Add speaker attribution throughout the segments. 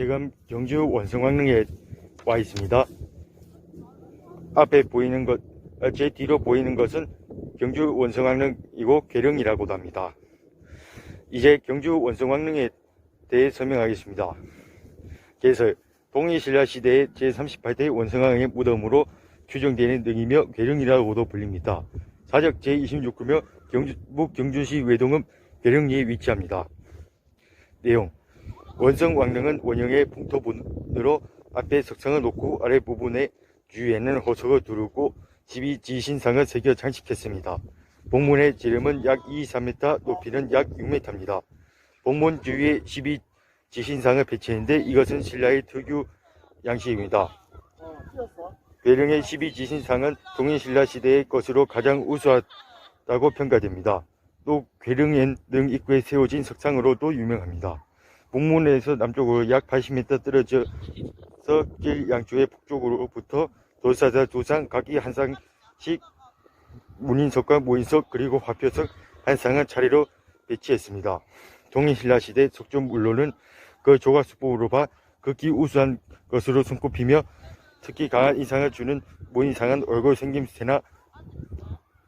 Speaker 1: 지금 경주 원성왕릉에 와 있습니다. 앞에 보이는 것, 어, 제 뒤로 보이는 것은 경주 원성왕릉이고 계령이라고도 합니다. 이제 경주 원성왕릉에 대해 설명하겠습니다. 그래서 동해신라 시대의 제38대 원성왕의 무덤으로 추정되는 능이며 계령이라고도 불립니다. 사적 제26구며 경북 경주시 외동읍 계령리에 위치합니다. 내용 원성왕릉은 원형의 풍토분으로 앞에 석상을 놓고 아래 부분에 주위에는 호석을 두르고 12지신상을 새겨 장식했습니다. 복문의 지름은 약 2, 3m, 높이는 약 6m입니다. 복문 주위에 12 지신상을 배치했는데 이것은 신라의 특유 양식입니다. 배령의 12 지신상은 동인신라 시대의 것으로 가장 우수하다고 평가됩니다. 또 괴릉엔 등 입구에 세워진 석상으로도 유명합니다. 목문에서 남쪽으로 약 80m 떨어져서 길 양쪽의 북쪽으로부터 돌사자 두 상, 각기 한 쌍씩 문인석과 모인석 그리고 화표석 한 쌍을 차례로 배치했습니다. 동인신라 시대 석조물로는 그 조각수법으로 봐 극히 우수한 것으로 손꼽히며 특히 강한 인상을 주는 모인상은 얼굴 생김새나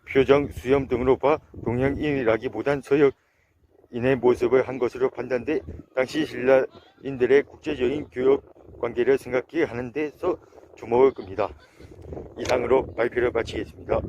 Speaker 1: 표정, 수염 등으로 봐 동양인이라기보단 서역 인의 모습을 한 것으로 판단돼 당시 신라인들의 국제적인 교역 관계를 생각해 하는 데서 주목을 끕니다. 이상으로 발표를 마치겠습니다.